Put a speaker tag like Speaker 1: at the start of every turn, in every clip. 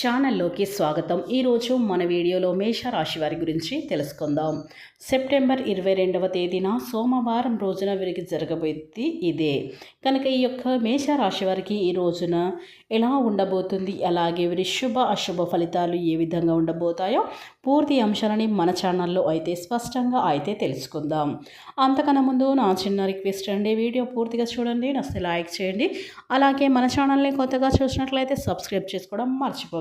Speaker 1: ఛానల్లోకి స్వాగతం. ఈరోజు మన వీడియోలో మేషరాశి వారి గురించి తెలుసుకుందాం. సెప్టెంబర్ ఇరవై రెండవ తేదీన సోమవారం రోజున వీరికి జరగబోయేది ఇదే. కనుక ఈ యొక్క మేషరాశి వారికి ఈ రోజున ఎలా ఉండబోతుంది? అలాగే వీరి శుభ అశుభ ఫలితాలు ఏ విధంగా ఉండబోతాయో పూర్తి అంశాలని మన ఛానల్లో అయితే స్పష్టంగా అయితే తెలుసుకుందాం. అంతకన్నా ముందు నా చిన్న రిక్వెస్ట్ అండి వీడియో పూర్తిగా చూడండి నస్తే లైక్ చేయండి. అలాగే మన ఛానల్ని కొత్తగా చూసినట్లయితే సబ్స్క్రైబ్ చేసుకోవడం మర్చిపోకండి.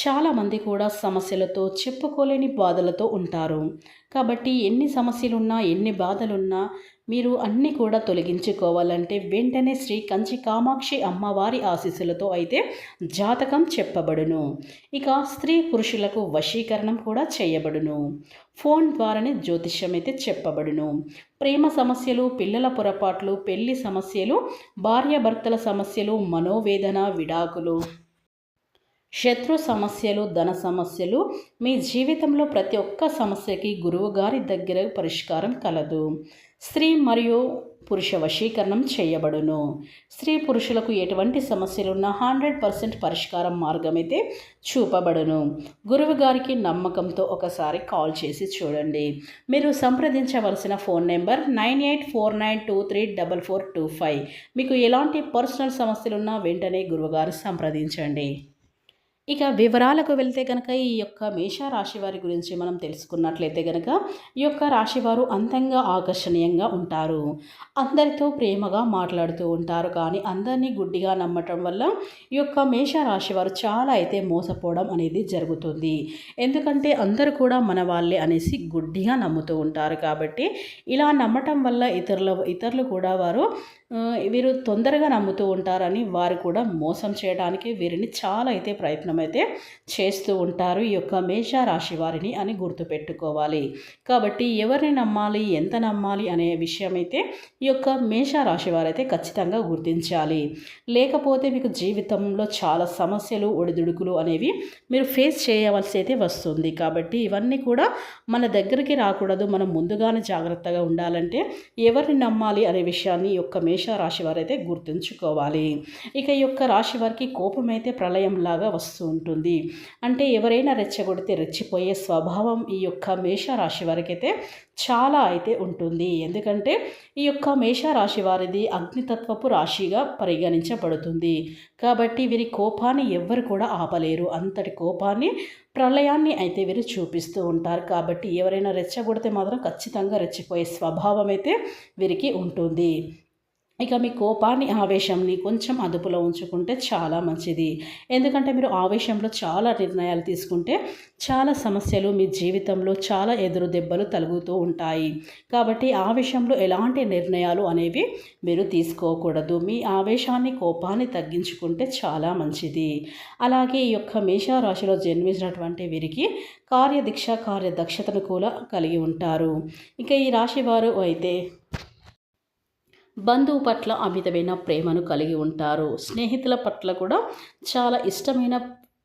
Speaker 1: చాలామంది కూడా సమస్యలతో చెప్పుకోలేని బాధలతో ఉంటారు. కాబట్టి ఎన్ని సమస్యలున్నా ఎన్ని బాధలున్నా మీరు అన్నీ కూడా తొలగించుకోవాలంటే వెంటనే శ్రీ కంచి కామాక్షి అమ్మవారి ఆశీస్సులతో అయితే జాతకం చెప్పబడును. ఇక స్త్రీ పురుషులకు వశీకరణం కూడా చేయబడును. ఫోన్ ద్వారానే జ్యోతిష్యం అయితే చెప్పబడును. ప్రేమ సమస్యలు పిల్లల పొరపాట్లు పెళ్ళి సమస్యలు భార్యాభర్తల సమస్యలు మనోవేదన విడాకులు శత్రు సమస్యలు ధన సమస్యలు మీ జీవితంలో ప్రతి ఒక్క సమస్యకి గురువు గారి దగ్గర పరిష్కారం కలదు. స్త్రీ మరియు పురుష వశీకరణం చేయబడును. స్త్రీ పురుషులకు ఎటువంటి సమస్యలు ఉన్న హండ్రెడ్ పర్సెంట్ పరిష్కారం మార్గం అయితే చూపబడును. గురువు గారికి నమ్మకంతో ఒకసారి కాల్ చేసి చూడండి. మీరు సంప్రదించవలసిన phone number nine eight four nine two three double four two five. మీకు ఎలాంటి పర్సనల్ సమస్యలున్నా వెంటనే గురువుగారు సంప్రదించండి. ఇక వివరాలకు వెళ్తే కనుక ఈ యొక్క మేషరాశి వారి గురించి మనం తెలుసుకున్నట్లయితే కనుక ఈ యొక్క రాశివారు అంతంగా ఆకర్షణీయంగా ఉంటారు. అందరితో ప్రేమగా మాట్లాడుతూ ఉంటారు. కానీ అందరినీ గుడ్డిగా నమ్మటం వల్ల ఈ యొక్క మేషరాశి వారు చాలా అయితే మోసపోవడం అనేది జరుగుతుంది. ఎందుకంటే అందరూ కూడా మన వాళ్ళే అనేసి గుడ్డిగా నమ్ముతూ ఉంటారు. కాబట్టి ఇలా నమ్మటం వల్ల ఇతరుల ఇతరులు కూడా వారు వీరు తొందరగా నమ్ముతూ ఉంటారని వారు కూడా మోసం చేయడానికి వీరిని చాలా అయితే ప్రయత్నం అయితే చేస్తూ ఉంటారు ఈ యొక్క మేషరాశి వారిని అని గుర్తుపెట్టుకోవాలి. కాబట్టి ఎవరిని నమ్మాలి ఎంత నమ్మాలి అనే విషయం అయితే ఈ యొక్క మేషరాశి వారైతే ఖచ్చితంగా గుర్తించాలి. లేకపోతే మీకు జీవితంలో చాలా సమస్యలు ఒడిదుడుకులు అనేవి మీరు ఫేస్ చేయవలసి అయితే వస్తుంది. కాబట్టి ఇవన్నీ కూడా మన దగ్గరికి రాకూడదు. మనం ముందుగానే జాగ్రత్తగా ఉండాలంటే ఎవరిని నమ్మాలి అనే విషయాన్ని ఈ యొక్క మేష రాశి వారైతే గుర్తుంచుకోవాలి. ఇక ఈ యొక్క రాశి వారికి కోపం అయితే ప్రళయంలాగా వస్తుంది ఉంటుంది. అంటే ఎవరైనా రెచ్చగొడితే రెచ్చిపోయే స్వభావం ఈ యొక్క మేష రాశి చాలా అయితే ఉంటుంది. ఎందుకంటే ఈ యొక్క మేషరాశి వారిది అగ్నితత్వపు రాశిగా పరిగణించబడుతుంది. కాబట్టి వీరి కోపాన్ని ఎవ్వరు కూడా ఆపలేరు. అంతటి కోపాన్ని ప్రళయాన్ని అయితే వీరు చూపిస్తూ ఉంటారు. కాబట్టి ఎవరైనా రెచ్చగొడితే మాత్రం ఖచ్చితంగా రెచ్చిపోయే స్వభావం అయితే వీరికి ఉంటుంది. ఇక మీ కోపాన్ని ఆవేశంని కొంచెం అదుపులో ఉంచుకుంటే చాలా మంచిది. ఎందుకంటే మీరు ఆవేశంలో చాలా నిర్ణయాలు తీసుకుంటే చాలా సమస్యలు మీ జీవితంలో చాలా ఎదురు దెబ్బలు తలుగుతూ ఉంటాయి. కాబట్టి ఆవేశంలో ఎలాంటి నిర్ణయాలు అనేవి మీరు తీసుకోకూడదు. మీ ఆవేశాన్ని కోపాన్ని తగ్గించుకుంటే చాలా మంచిది. అలాగే ఈ యొక్క మేషరాశిలో జన్మించినటువంటి వీరికి కార్యదీక్ష కార్యదక్షతను కూడా కలిగి ఉంటారు. ఇక ఈ రాశి వారు అయితే బంధువు పట్ల అమితమైన ప్రేమను కలిగి ఉంటారు. స్నేహితుల పట్ల కూడా చాలా ఇష్టమైన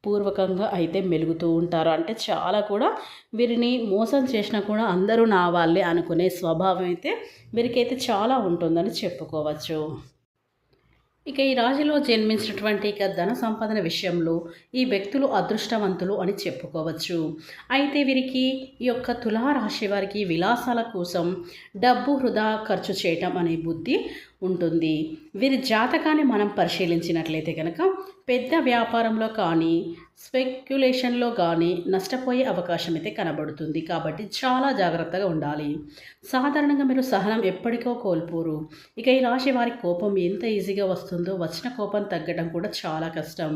Speaker 1: పూర్వకంగా అయితే మెలుగుతూ ఉంటారు. అంటే చాలా కూడా వీరిని మోసం చేసినా కూడా అందరూ నా వాళ్ళే అనుకునే స్వభావం అయితే వీరికైతే చాలా ఉంటుందని చెప్పుకోవచ్చు. ఇక ఈ రాశిలో జన్మించినటువంటి ఇక ధన సంపాదన విషయంలో ఈ వ్యక్తులు అదృష్టవంతులు అని చెప్పుకోవచ్చు. అయితే వీరికి ఈ యొక్క తులారాశి వారికి విలాసాల కోసం డబ్బు వృధా ఖర్చు చేయటం అనే బుద్ధి ఉంటుంది. వీరి జాతకాన్ని మనం పరిశీలించినట్లయితే కనుక పెద్ద వ్యాపారంలో కానీ స్పెక్యులేషన్లో కానీ నష్టపోయే అవకాశం అయితే కనబడుతుంది. కాబట్టి చాలా జాగ్రత్తగా ఉండాలి. సాధారణంగా మీరు సహనం ఎప్పటికో కోల్పోరు. ఇక ఈ రాశి వారి కోపం ఎంత ఈజీగా వస్తుందో వచ్చిన కోపం తగ్గడం కూడా చాలా కష్టం.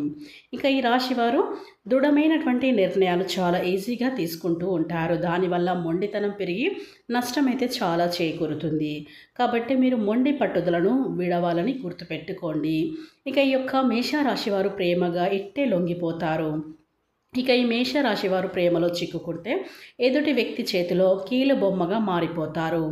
Speaker 1: ఇక ఈ రాశి వారు దృఢమైనటువంటి నిర్ణయాలు చాలా ఈజీగా తీసుకుంటూ ఉంటారు. దానివల్ల మొండితనం పెరిగి నష్టం అయితే చాలా చేకూరుతుంది. కాబట్టి మీరు మొండి పట్టుదలను విడవాలని గుర్తుపెట్టుకోండి. ఇక ఈ యొక్క మేషరాశి వారు ప్రేమగా ఇట్టే లొంగిపోతారు. ఇక ఈ మేషరాశి వారు ప్రేమలో చిక్కుకుంటే ఎదుటి వ్యక్తి చేతిలో కీలు బొమ్మగా మారిపోతారు.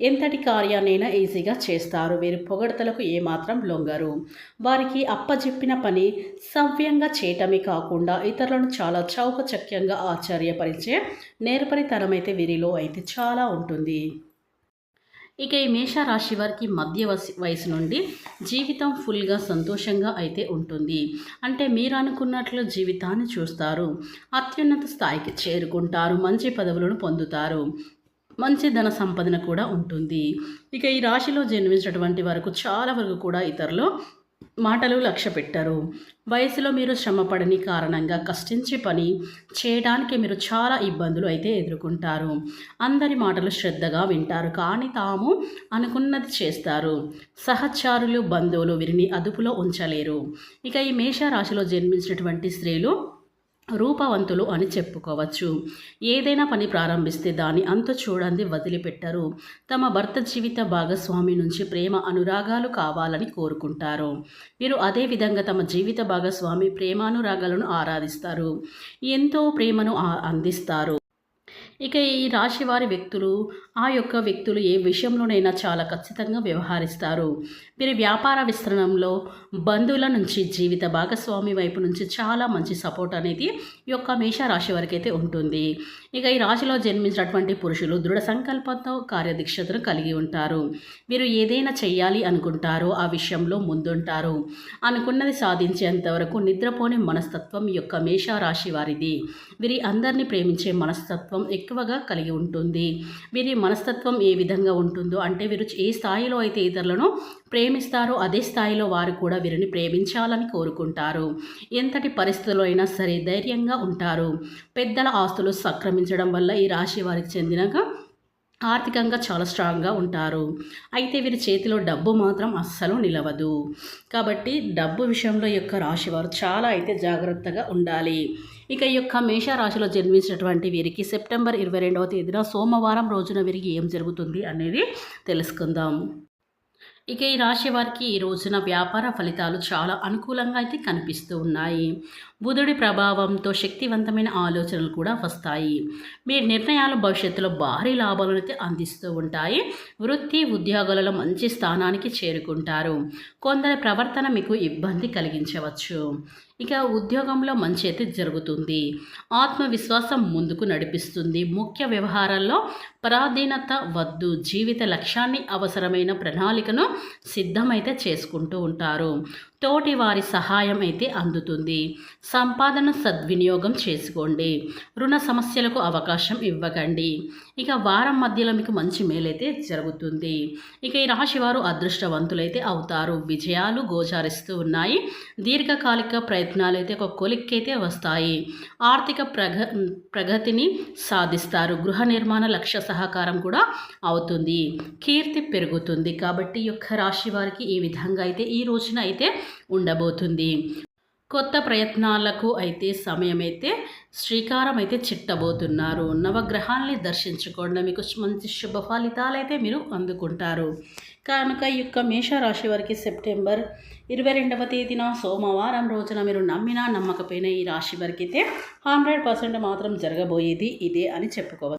Speaker 1: ఎంతటి కార్యాన్నైనా ఈజీగా చేస్తారు. వీరు పొగడతలకు ఏమాత్రం లొంగరు. వారికి అప్పజెప్పిన పని సవ్యంగా చేయటమే కాకుండా ఇతరులను చాలా చౌకచక్యంగా ఆశ్చర్యపరిచే నేర్పరితనమైతే వీరిలో అయితే చాలా ఉంటుంది. ఇక ఈ మేషరాశి వారికి మధ్య వయసు నుండి జీవితం ఫుల్గా సంతోషంగా అయితే ఉంటుంది. అంటే మీరు అనుకున్నట్లు జీవితాన్ని చూస్తారు. అత్యున్నత స్థాయికి చేరుకుంటారు. మంచి పదవులను పొందుతారు. మంచి ధన సంపదన కూడా ఉంటుంది. ఇక ఈ రాశిలో జన్మించినటువంటి వరకు చాలా వరకు కూడా ఇతరులు మాటలు లక్ష్య పెట్టరు. వయసులో మీరు శ్రమపడని కారణంగా కష్టించి పని చేయడానికి మీరు చాలా ఇబ్బందులు అయితే ఎదుర్కొంటారు. అందరి మాటలు శ్రద్ధగా వింటారు. కానీ తాము అనుకున్నది చేస్తారు. సహచారులు బంధువులు వీరిని అదుపులో ఉంచలేరు. ఇక ఈ మేషరాశిలో జన్మించినటువంటి స్త్రీలు రూపవంతులు అని చెప్పుకోవచ్చు. ఏదైనా పని ప్రారంభిస్తే దాన్ని అంత చూడండి వదిలిపెట్టరు. తమ భర్త జీవిత భాగస్వామి నుంచి ప్రేమ అనురాగాలు కావాలని కోరుకుంటారు. వీరు అదే విధంగా తమ జీవిత భాగస్వామి ప్రేమానురాగాలను ఆరాధిస్తారు. ఎంతో ప్రేమను అందిస్తారు. ఇక ఈ రాశి వారి వ్యక్తులు ఆ యొక్క వ్యక్తులు ఏ విషయంలోనైనా చాలా ఖచ్చితంగా వ్యవహరిస్తారు. వీరి వ్యాపార విస్తరణలో బంధువుల నుంచి జీవిత భాగస్వామి వైపు నుంచి చాలా మంచి సపోర్ట్ అనేది ఈ యొక్క మేషరాశి వారికి అయితే ఉంటుంది. ఇక ఈ రాశిలో జన్మించినటువంటి పురుషులు దృఢ సంకల్పంతో కార్యదీక్షతను కలిగి ఉంటారు. వీరు ఏదైనా చేయాలి అనుకుంటారో ఆ విషయంలో ముందుంటారు. అనుకున్నది సాధించేంత వరకు నిద్రపోని మనస్తత్వం యొక్క యొక్క మేషరాశి వారిది. వీరి అందరినీ ప్రేమించే మనస్తత్వం ఎక్కువగా కలిగి ఉంటుంది. వీరి మనస్తత్వం ఏ విధంగా ఉంటుందో అంటే వీరు ఏ స్థాయిలో అయితే ఇతరులను ప్రేమిస్తారో అదే స్థాయిలో వారు కూడా వీరిని ప్రేమించాలని కోరుకుంటారు. ఎంతటి పరిస్థితుల్లో అయినా సరే ధైర్యంగా ఉంటారు. పెద్దల ఆస్తులు సక్రమించడం వల్ల ఈ రాశి వారికి చెందినగా ఆర్థికంగా చాలా స్ట్రాంగ్గా ఉంటారు. అయితే వీరి చేతిలో డబ్బు మాత్రం అస్సలు నిలవదు. కాబట్టి డబ్బు విషయంలో యొక్క రాశివారు చాలా అయితే జాగ్రత్తగా ఉండాలి. ఇక ఈ యొక్క మేషరాశిలో జన్మించినటువంటి వీరికి సెప్టెంబర్ ఇరవై రెండవ తేదీన సోమవారం రోజున వీరికి ఏం జరుగుతుంది అనేది తెలుసుకుందాం. ఇక ఈ రాశి వారికి ఈ రోజున వ్యాపార ఫలితాలు చాలా అనుకూలంగా అయితే కనిపిస్తూ ఉన్నాయి. బుధుడి ప్రభావంతో శక్తివంతమైన ఆలోచనలు కూడా వస్తాయి. మీ నిర్ణయాలు భవిష్యత్తులో భారీ లాభాలను అయితే అందిస్తూ ఉంటాయి. వృత్తి ఉద్యోగాలలో మంచి స్థానానికి చేరుకుంటారు. కొందరి ప్రవర్తన మీకు ఇబ్బంది కలిగించవచ్చు. ఇక ఉద్యోగంలో మంచి అయితే జరుగుతుంది. ఆత్మవిశ్వాసం ముందుకు నడిపిస్తుంది. ముఖ్య వ్యవహారాల్లో పరాధీనత వద్దు. జీవిత లక్ష్యాన్ని అవసరమైన ప్రణాళికను సిద్ధమైతే చేసుకుంటూ ఉంటారు. తోటి వారి సహాయం అయితే అందుతుంది. సంపాదన సద్వినియోగం చేసుకోండి. రుణ సమస్యలకు అవకాశం ఇవ్వకండి. ఇక వారం మధ్యలో మీకు మంచి మేలైతే జరుగుతుంది. ఇక ఈ రాశి వారు అదృష్టవంతులైతే అవుతారు. విజయాలు గోచారిస్తూ ఉన్నాయి. దీర్ఘకాలిక ప్రయత్నాలు అయితే ఒక కొలిక్కైతే వస్తాయి. ఆర్థిక ప్రగ ప్రగతిని సాధిస్తారు. గృహ నిర్మాణ లక్ష్య సహకారం కూడా అవుతుంది. కీర్తి పెరుగుతుంది. కాబట్టి ఈ యొక్క రాశి వారికి ఈ విధంగా అయితే ఈ రోజున అయితే ఉండబోతుంది. కొత్త ప్రయత్నాలకు అయితే సమయం అయితే శ్రీకారం అయితే చిట్టబోతున్నారు. నవగ్రహాల్ని దర్శించుకోండి. మీకు మంచి శుభ ఫలితాలైతే అయితే మీరు అందుకుంటారు. కనుక ఈ యొక్క మేషరాశి వారికి సెప్టెంబర్ ఇరవై రెండవ తేదీన సోమవారం రోజున మీరు నమ్మినా నమ్మకపోయినా ఈ రాశి వారికి అయితే హండ్రెడ్ పర్సెంట్ మాత్రం జరగబోయేది ఇదే అని చెప్పుకోవచ్చు